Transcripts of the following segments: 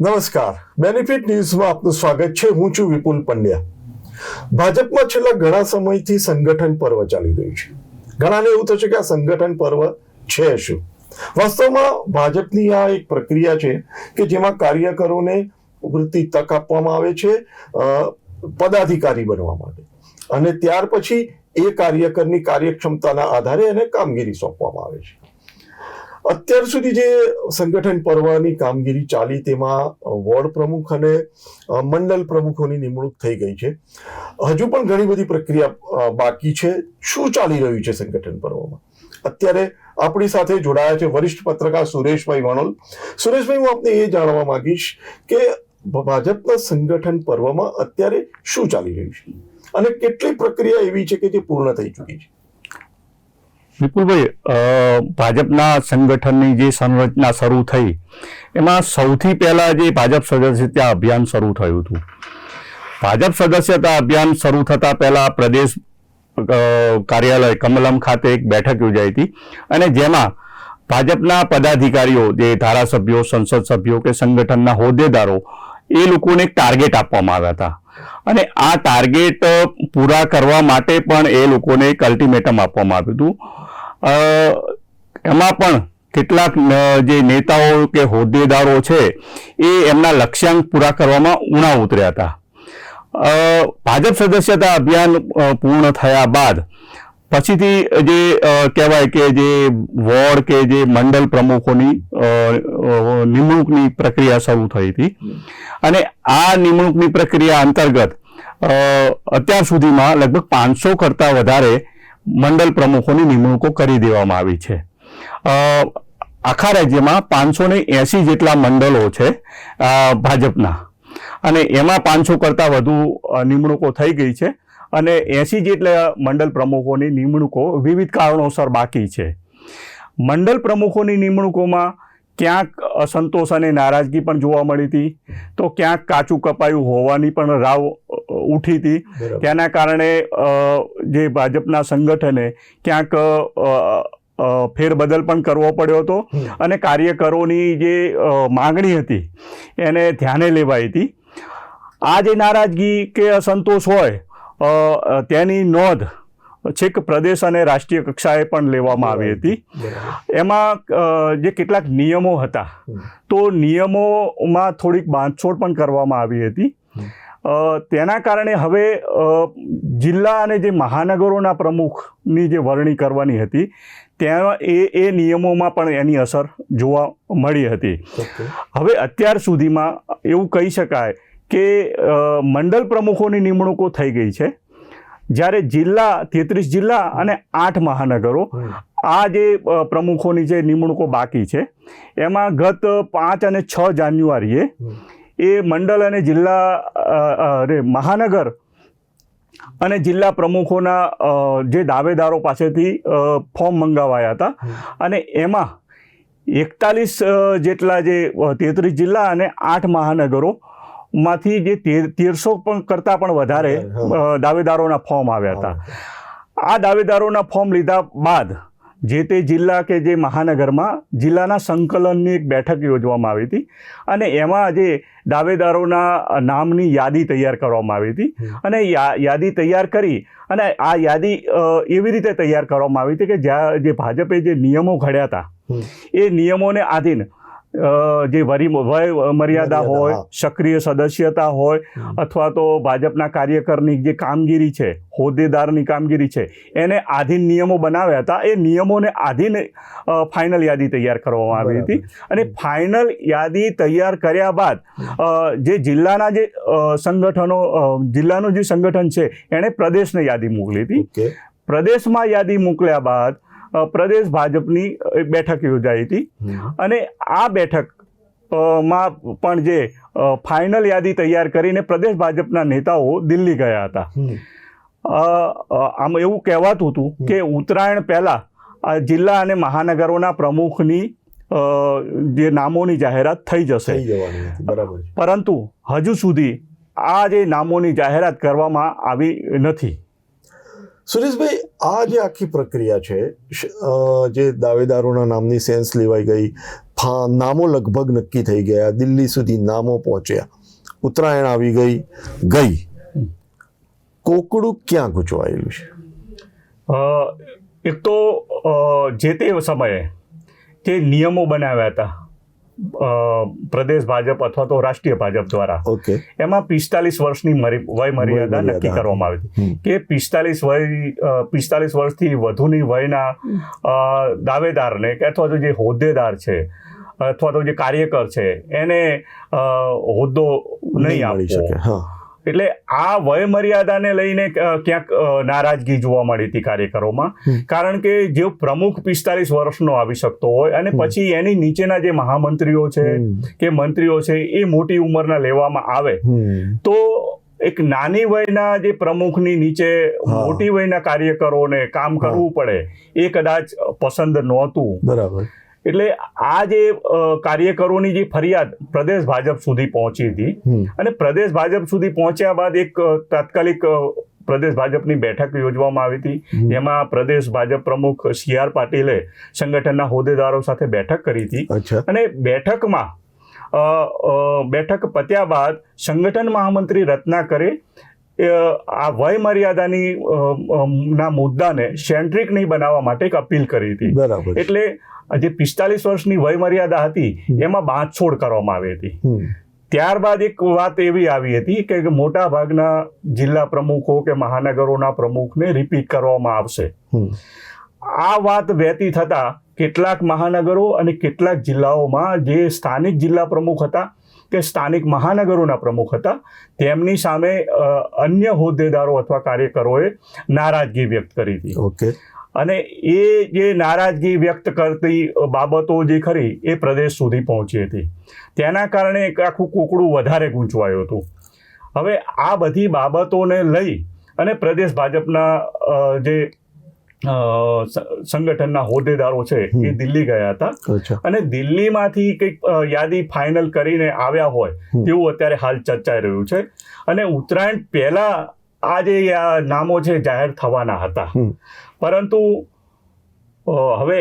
નમસ્કાર. બેનિફિટ ન્યૂઝમાં આપનું સ્વાગત છે. હું છું વિપુલ પંડ્યા. ભાજપમાં છેલ્લા ઘણા સમયથી સંગઠન પર્વ ચાલી રહ્યું છે. ઘણાને એવું થશે કે આ સંગઠન પર્વ છે શું? વાસ્તવમાં ભાજપની આ એક પ્રક્રિયા છે કે જેમાં કાર્યકરોને વૃત્તિ તક આપવામાં આવે છે પદાધિકારી બનવા માટે. અને ત્યાર પછી એ કાર્યકરની કાર્યક્ષમતાના આધારે એને કામગીરી સોંપવામાં આવે છે. અત્યાર સુધી જે સંગઠન પર્વની કામગીરી ચાલી તેમાં વોર્ડ પ્રમુખ અને મંડળ પ્રમુખોની નિમણૂક થઈ ગઈ છે. હજુ પણ ઘણી બધી પ્રક્રિયા બાકી છે. શું ચાલી રહ્યું છે સંગઠન પર્વમાં? અત્યારે આપણી સાથે જોડાયા છે વરિષ્ઠ પત્રકાર સુરેશભાઈ વણોલ. સુરેશભાઈ, હું આપને એ જાણવા માંગીશ કે ભાજપના સંગઠન પર્વમાં અત્યારે શું ચાલી રહ્યું છે? અને કેટલી પ્રક્રિયા એવી છે કે જે પૂર્ણ થઈ ચૂકી છે? વિપુલભાઈ ભાજપના સંગઠનની જે સંરચના શરૂ થઈ, એમાં સૌથી પહેલા જે ભાજપ સદસ્યતા અભિયાન શરૂ થયું હતું. ભાજપ સદસ્યતા અભિયાન શરૂ થતા પહેલા પ્રદેશ કાર્યાલય કમલમ ખાતે એક બેઠક યોજાઈ હતી અને જેમાં ભાજપના પદાધિકારીઓ, જે ધારાસભ્યો, સંસદ સભ્યો કે સંગઠનના હોદ્દેદારો, એ લોકોને ટાર્ગેટ આપવામાં આવ્યા હતા. અને આ ટાર્ગેટ પૂરા કરવા માટે પણ એ લોકોને એક અલ્ટિમેટમ આપવામાં આવ્યું હતું. એમાં પણ કેટલાક જે નેતાઓ કે હોદ્દેદારો છે, એ એમના લક્ષ્યાંક પૂરા કરવામાં ઉણા ઉતર્યા હતા. ભાજપ સદસ્યતા અભિયાન પૂર્ણ થયા બાદ પછીથી જે કહેવાય કે જે વોર્ડ કે જે મંડળ પ્રમુખોની નિમણૂકની પ્રક્રિયા શરૂ થઈ હતી. અને આ નિમણૂકની પ્રક્રિયા અંતર્ગત અત્યાર સુધીમાં લગભગ પાંચસો કરતાં વધારે મંડળ પ્રમુખોની નિમણૂકો કરી દેવામાં આવી છે. આખા રાજ્યમાં પાંચસો ને એંસી જેટલા મંડળો છે ભાજપના. અને એમાં પાંચસો કરતાં વધુ નિમણૂકો થઈ ગઈ છે અને એંસી જેટલા મંડળ પ્રમુખોની નિમણૂકો વિવિધ કારણોસર બાકી છે. મંડળ પ્રમુખોની નિમણૂકોમાં ક્યાંક અસંતોષ અને નારાજગી પણ જોવા મળી હતી. તો ક્યાંક કાચું કપાયું હોવાની પણ રાવ ઉઠી હતી. તેના કારણે જે ભાજપના સંગઠને ક્યાંક ફેરબદલ પણ કરવો પડ્યો હતો અને કાર્યકરોની જે માગણી હતી એને ધ્યાને લેવાઈ હતી. આ જે નારાજગી કે અસંતોષ હોય તેની નોંધ છેક પ્રદેશ અને રાષ્ટ્રીય કક્ષાએ પણ લેવામાં આવી હતી. એમાં જે કેટલાક નિયમો હતા તો નિયમોમાં થોડીક બાંધછોડ પણ કરવામાં આવી હતી. તેના કારણે હવે જિલ્લા અને જે મહાનગરોના પ્રમુખની જે વરણી કરવાની હતી ત્યાં એ એ નિયમોમાં પણ એની અસર જોવા મળી હતી. હવે અત્યાર સુધીમાં એવું કહી શકાય કે મંડળ પ્રમુખોની નિમણૂકો થઈ ગઈ છે. જ્યારે જિલ્લા તેત્રીસ જિલ્લા અને આઠ મહાનગરો આ જે પ્રમુખોની જે નિમણૂકો બાકી છે એમાં ગત પાંચ અને છ જાન્યુઆરીએ. એ મંડળ અને જિલ્લા અરે મહાનગર અને જિલ્લા પ્રમુખોના જે દાવેદારો પાસેથી ફોર્મ મંગાવાયા હતા. અને એમાં એકતાલીસ જેટલા જે તેત્રીસ જિલ્લા અને આઠ મહાનગરો માંથી જે તેર- તેરસો પણ કરતાં પણ વધારે દાવેદારોના ફોર્મ આવ્યા હતા. આ દાવેદારોના ફોર્મ લીધા બાદ જે તે જિલ્લા કે જે મહાનગરમાં જિલ્લાના સંકલનની એક બેઠક યોજવામાં આવી હતી અને એમાં જે દાવેદારોના નામની યાદી તૈયાર કરવામાં આવી હતી અને યાદી તૈયાર કરી અને આ યાદી એવી રીતે તૈયાર કરવામાં આવી હતી કે જ્યાં જે ભાજપે જે નિયમો ઘડ્યા હતા એ નિયમોને આધીન જે વરી વય મર્યાદા હોય સક્રિય સદસ્યતા હોય અથવા તો ભાજપના કાર્યકરની જે કામગીરી છે હોદ્દેદારની કામગીરી છે એને આધીન નિયમો બનાવ્યા હતા. એ નિયમોને આધીન ફાઇનલ યાદી તૈયાર કરવામાં આવી હતી. અને ફાઇનલ યાદી તૈયાર કર્યા બાદ જે જિલ્લાના જે સંગઠનો જિલ્લાનું જે સંગઠન છે એણે પ્રદેશને યાદી મોકલી હતી. પ્રદેશમાં યાદી મોકલ્યા બાદ પ્રદેશ ભાજપની બેઠક યોજાઈ હતી. અને આ બેઠકમાં પણ જે ફાઇનલ યાદી તૈયાર કરીને પ્રદેશ ભાજપના નેતાઓ દિલ્હી ગયા હતા. આમ એવું કહેવાતું હતું કે ઉત્તરાયણ પહેલાં આ જિલ્લા અને મહાનગરોના પ્રમુખની જે નામોની જાહેરાત થઈ જશે. પરંતુ હજુ સુધી આ જે નામોની જાહેરાત કરવામાં આવી નથી. સુરેશભાઈ, આ જે આખી પ્રક્રિયા છે જે દાવેદારોના નામની સેન્સ લેવાઈ ગઈ, ફા, નામો લગભગ નક્કી થઈ ગયા, દિલ્હી સુધી નામો પહોંચ્યા, ઉત્તરાયણ આવી ગઈ ગઈ. કોકડું ક્યાં ગૂંચવાયેલું છે? એક તો જે તે સમયે જે નિયમો બનાવ્યા હતા પ્રદેશ ભાજપ અથવા તો રાષ્ટ્રીય ભાજપ દ્વારા. ઓકે. એમાં પિસ્તાલીસ વર્ષની વય મર્યાદા નક્કી કરવામાં આવી હતી. કે પિસ્તાલીસ વય પિસ્તાલીસ વર્ષથી વધુની વયના દાવેદારને કે અથવા તો જે હોદ્દેદાર છે અથવા તો જે કાર્યકર છે એને હોદ્દો નહીં આપવો. એટલે આ વય મર્યાદાને લઈને ક્યાંક નારાજગી જોવા મળી હતી કાર્યકરોમાં. કારણ કે જે પ્રમુખ પિસ્તાલીસ વર્ષનો આવી શકતો હોય અને પછી એની નીચેના જે મહામંત્રીઓ છે કે મંત્રીઓ છે એ મોટી ઉંમરના લેવામાં આવે. તો એક નાની વયના જે પ્રમુખની નીચે મોટી વયના કાર્યકરોને કામ કરવું પડે એ કદાચ પસંદ નહોતું. બરાબર. એટલે આ જે કાર્યકરોની જે ફરિયાદ પ્રદેશ ભાજપ સુધી પહોંચી હતી અને પ્રદેશ ભાજપ સુધી પહોંચ્યા બાદ એક તાત્કાલિક પ્રદેશ ભાજપની બેઠક યોજવામાં આવી હતી. જેમાં એમાં પ્રદેશ ભાજપ પ્રમુખ સી આર પાટીલે સંગઠનના હોદ્દેદારો સાથે બેઠક કરી હતી. અને બેઠકમાં બેઠક પત્યા બાદ સંગઠન મહામંત્રી રત્નાકરે આ વય મર્યાદાની ના મુદ્દાને સેન્ટ્રિક નહીં બનાવવા માટે એક અપીલ કરી હતી. બરાબર. એટલે જે પિસ્તાલીસ વર્ષની વય મર્યાદા હતી. એમાં બાંધછોડ કરવામાં આવી હતી. ત્યારબાદ એક વાત એવી આવી હતી કે મોટા ભાગના જિલ્લા પ્રમુખો કે મહાનગરોના પ્રમુખને રિપીટ કરવામાં આવશે. આ વાત વહેતી થતા કેટલાક મહાનગરો અને કેટલાક જિલ્લાઓમાં જે સ્થાનિક જિલ્લા પ્રમુખ હતા કે સ્થાનિક મહાનગરોના પ્રમુખ હતા. તેમની સામે અન્ય હોદ્દેદારો અથવા કાર્યકરોએ નારાજગી વ્યક્ત કરી હતી. ઓકે. અને એ જે નારાજગી વ્યક્ત કરતી બાબતો જે ખરી એ પ્રદેશ સુધી પહોંચી હતી. તેના કારણે એક આખું કુકડું વધારે ગૂંચવાયું હતું. હવે આ બધી બાબતોને લઈ અને પ્રદેશ ભાજપના જે સંગઠનના હોદ્દેદારો છે એ દિલ્હી ગયા હતા. અને દિલ્હીમાંથી કંઈક યાદી ફાઇનલ કરીને આવ્યા હોય તેવું અત્યારે હાલ ચર્ચાઈ રહ્યું છે. અને ઉત્તરાયણ પહેલા આ જે નામો છે જાહેર થવાના હતા. પરંતુ હવે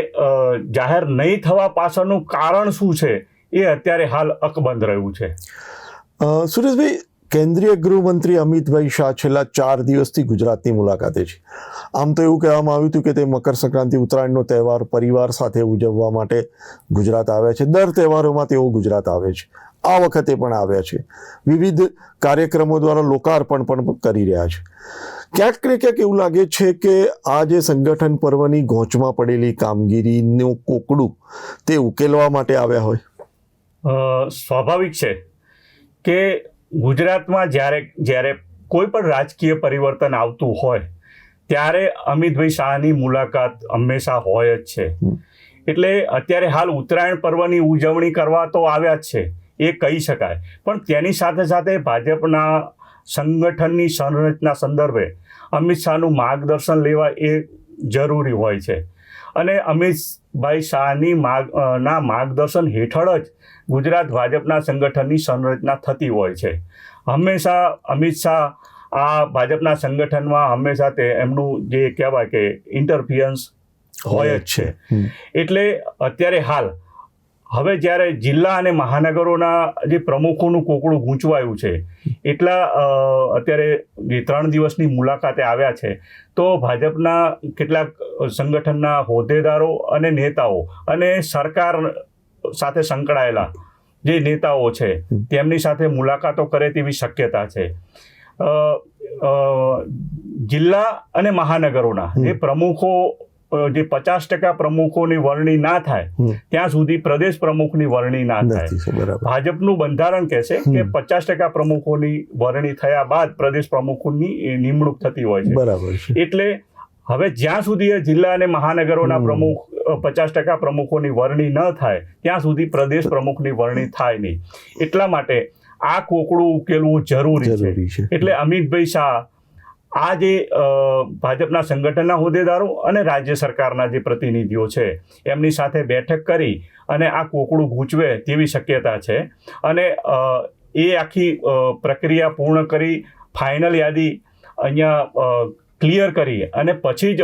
જાહેર નહીં થવા પાછળનું કારણ શું છે એ અત્યારે હાલ અકબંધ રહ્યું છે. સુરેશભાઈ કેન્દ્રીય ગૃહમંત્રી અમિતભાઈ શાહ છેલ્લા ચાર દિવસથી ગુજરાતની મુલાકાતે છે. આમ તો એવું કહેવામાં આવ્યું હતું કે તે મકર સંક્રાંતિ ઉત્તરાયણનો તહેવાર પરિવાર સાથે ઉજવવા માટે ગુજરાત આવ્યા છે. દર તહેવારોમાં તેઓ ગુજરાત આવે છે. આ વખતે પણ આવ્યા છે. વિવિધ કાર્યક્રમો દ્વારા લોકાર્પણ પણ કરી રહ્યા છે. ક્યાંક ને ક્યાંક એવું લાગે છે કે આ જે સંગઠન પર્વની ગોંચમાં પડેલી કામગીરીનું કોકડું તે ઉકેલવા માટે આવ્યા હોય. સ્વાભાવિક છે કે ગુજરાતમાં જ્યારે જ્યારે કોઈ પણ રાજકીય પરિવર્તન આવતું હોય ત્યારે અમિતભાઈ શાહની મુલાકાત હંમેશા હોય જ છે. એટલે અત્યારે હાલ ઉત્તરાયણ પર્વની ઉજવણી કરવા તો આવ્યા જ છે એ કહી શકાય. પણ તેની સાથે સાથે ભાજપના સંગઠનની સંરચના સંદર્ભે અમિત શાહનું માર્ગદર્શન લેવા એ જરૂરી હોય છે. અને અમિતભાઈ શાહની માર્ગ ના માર્ગદર્શન હેઠળ જ ગુજરાત ભાજપના સંગઠનની સંરચના થતી હોય છે. હંમેશા અમિત શાહ આ ભાજપના સંગઠનમાં હંમેશા તે એમનું જે કહેવાય કે ઇન્ટરફિયન્સ હોય જ છે. એટલે અત્યારે હાલ હવે જ્યારે જિલ્લા અને મહાનગરોના જે પ્રમુખોનું કોકડું ગૂંચવાયું છે એટલા અત્યારે જે ત્રણ દિવસની મુલાકાતે આવ્યા છે તો ભાજપના કેટલાક સંગઠનના હોદ્દેદારો અને નેતાઓ અને સરકાર સાથે સંકળાયેલા જે નેતાઓ છે તેમની સાથે મુલાકાતો કરે તેવી શક્યતા છે. જિલ્લા અને મહાનગરોના જે પ્રમુખો જે પચાસ ટકા પ્રમુખોની વરણી ના થાય ત્યાં સુધી પ્રદેશ પ્રમુખની વરણી ના થાય. ભાજપનું બંધારણ કહેશે કે પચાસ ટકા પ્રમુખોની વરણી થયા બાદ પ્રદેશ પ્રમુખોની નિમણૂક થતી હોય છે. બરાબર એટલે હવે જ્યાં સુધી જિલ્લા અને મહાનગરોના પ્રમુખ પચાસ ટકા પ્રમુખોની વરણી ન થાય ત્યાં સુધી પ્રદેશ પ્રમુખની વરણી થાય નહીં. એટલા માટે આ કોકડું ઉકેલવું જરૂરી છે. એટલે અમિતભાઈ શાહ આ જે ભાજપના સંગઠનના હોદ્દેદારો અને રાજ્ય સરકારના જે પ્રતિનિધિઓ છે, એમની સાથે બેઠક કરી અને આ કોકડું ગૂંચવે તેવી શક્યતા છે. અને એ આખી પ્રક્રિયા પૂર્ણ કરી, ફાઇનલ યાદી અહીંયા ક્લિયર કરી અને પછી જ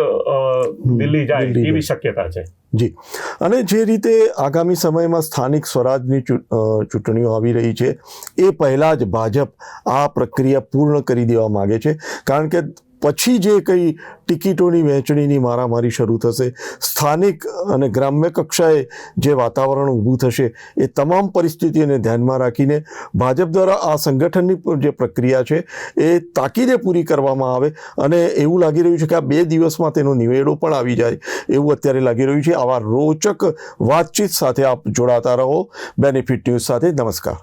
દિલ્હી જાય એવી શક્યતા છે. જી. અને જે રીતે આગામી સમયમાં સ્થાનિક સ્વરાજની ચૂંટણીઓ આવી રહી છે એ પહેલાં જ ભાજપ આ પ્રક્રિયા પૂર્ણ કરી દેવા માગે છે. કારણ કે પછી જે કંઈ ટિકિટોની વહેંચણીની મારામારી શરૂ થશે, સ્થાનિક અને ગ્રામ્ય કક્ષાએ જે વાતાવરણ ઊભું થશે, એ તમામ પરિસ્થિતિને ધ્યાનમાં રાખીને ભાજપ દ્વારા આ સંગઠનની જે પ્રક્રિયા છે, એ તાકીદે પૂરી કરવામાં આવે અને એવું લાગી રહ્યું છે કે આ બે દિવસમાં તેનો નિવેડો પણ આવી જાય એવું અત્યારે લાગી રહ્યું છે. આવા રોચક વાતચીત સાથે આપ જોડાતા રહો. બેનિફિટ ન્યૂઝ સાથે નમસ્કાર.